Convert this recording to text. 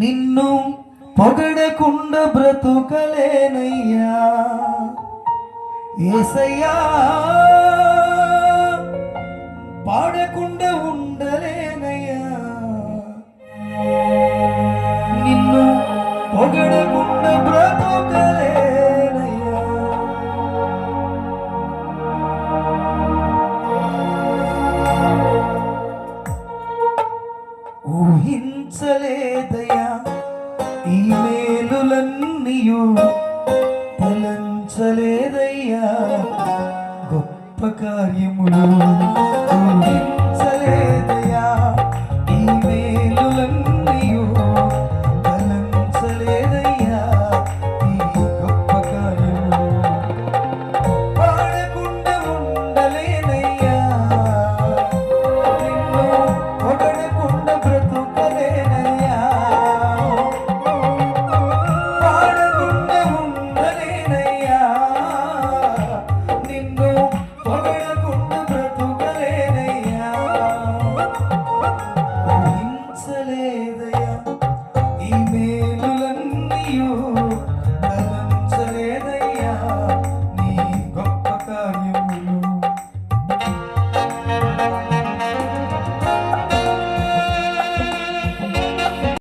నిన్ను పొగడకుండా బ్రతుకలేనయ్యా. ఏసయ్యా పాడకుండా ఉండలేనయ్యా. నిన్ను పొగడకుండా బ్రతు తలంచలేదయా ఈ మేలులన్నీయు తలంచలేదయ్యా గొప్ప కార్యములు